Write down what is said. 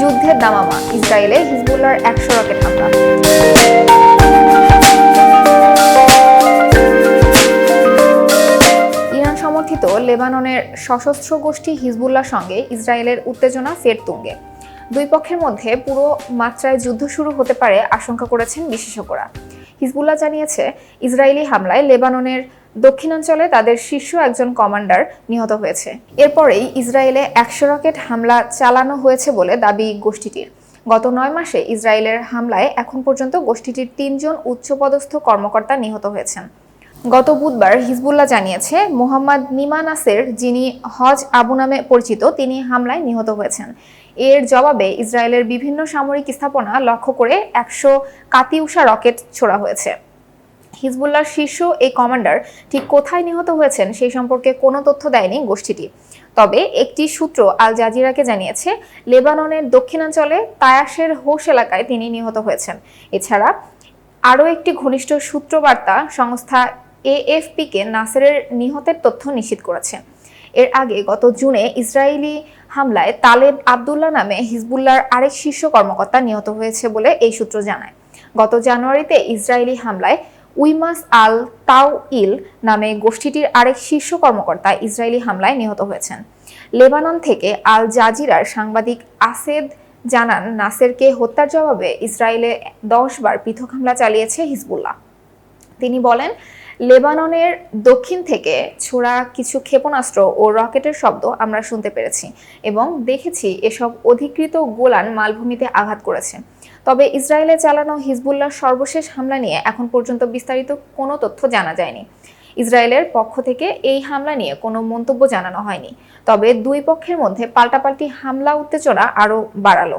যুদ্ধের দামামা ইসরায়েলে হিজবুল্লার একশো রকেট হামলা। ইরান সমর্থিত লেবাননের সশস্ত্র গোষ্ঠী হিজবুল্লার সঙ্গে ইসরায়েলের উত্তেজনা ফের তুঙ্গে। দুই পক্ষের মধ্যে পুরো মাত্রায় যুদ্ধ শুরু হতে পারে আশঙ্কা করেছেন বিশেষজ্ঞরা। হিজবুল্লাহ জানিয়েছে, ইসরায়েলি হামলায় লেবাননের দক্ষিণাঞ্চলে তাদের শীর্ষ একজন কমান্ডার নিহত হয়েছে। এরপরেই ইসরায়েলে একশো রকেট হামলা চালানো হয়েছে বলে দাবি গোষ্ঠীটির। গত নয় মাসে ইসরায়েলের হামলায় এখন পর্যন্ত গোষ্ঠীটির তিনজন উচ্চপদস্থ কর্মকর্তা নিহত হয়েছেন। গত বুধবার হিজবুল্লাহ জানিয়েছে, মোহাম্মদ নিমা নাসের যিনি হজ আবু নামে পরিচিত, তিনি হামলায় নিহত হয়েছেন। এর জবাবে ইসরায়েলের বিভিন্ন সামরিক স্থাপনা লক্ষ্য করে একশো কাতিউষা রকেট ছোড়া হয়েছে। হিজবুল্লাহর শীর্ষ এই কমান্ডার ঠিক কোথায় নিহত হয়েছেন সেই সম্পর্কে কোনো তথ্য দেয়নি গোষ্ঠীটি। তবে একটি সূত্র আল জাজিরাকে জানিয়েছে, লেবাননের দক্ষিণাঞ্চলে তায়াসের হোস এলাকায় তিনি নিহত হয়েছেন। এছাড়া আরও একটি ঘনিষ্ঠ সূত্রবার্তা সংস্থা এএফপিকে নাসেরের নিহতের তথ্য নিশ্চিত করেছে। এর আগে গত জুনে ইসরায়েলি হামলায় তালেব আবদুল্লাহ নামে হিজবুল্লাহর আরেক শীর্ষ কর্মকর্তা নিহত হয়েছে বলে এই সূত্র জানায়। গত জানুয়ারিতে ইসরায়েলি হামলায় উইমাস আল তাও ইল নামে গোষ্ঠীটির আরেক শীর্ষ কর্মকর্তা ইসরায়েলি হামলায় নিহত হয়েছেন। লেবানন থেকে আল জাজিরার সাংবাদিক আসেদ জানান, নাসেরকে হত্যার জবাবে ইসরায়েলে দশ বার পৃথক হামলা চালিয়েছে হিজবুল্লাহ। তিনি বলেন লেবাননের দক্ষিণ থেকে ছোড়া কিছু ক্ষেপণাস্ত্র ও রকেটের শব্দ আমরা শুনতে পেরেছি এবং দেখেছি এসব অধিকৃত গোলান মালভূমিতে আঘাত করেছে। তবে ইসরায়েলে চালানো হিজবুল্লাহর সর্বশেষ হামলা নিয়ে এখন পর্যন্ত বিস্তারিত কোনো তথ্য জানা যায়নি। ইসরায়েলের পক্ষ থেকে এই হামলা নিয়ে কোনো মন্তব্য জানানো হয়নি। তবে দুই পক্ষের মধ্যে পাল্টাপাল্টি হামলা উত্তেজনা আরও বাড়ালো।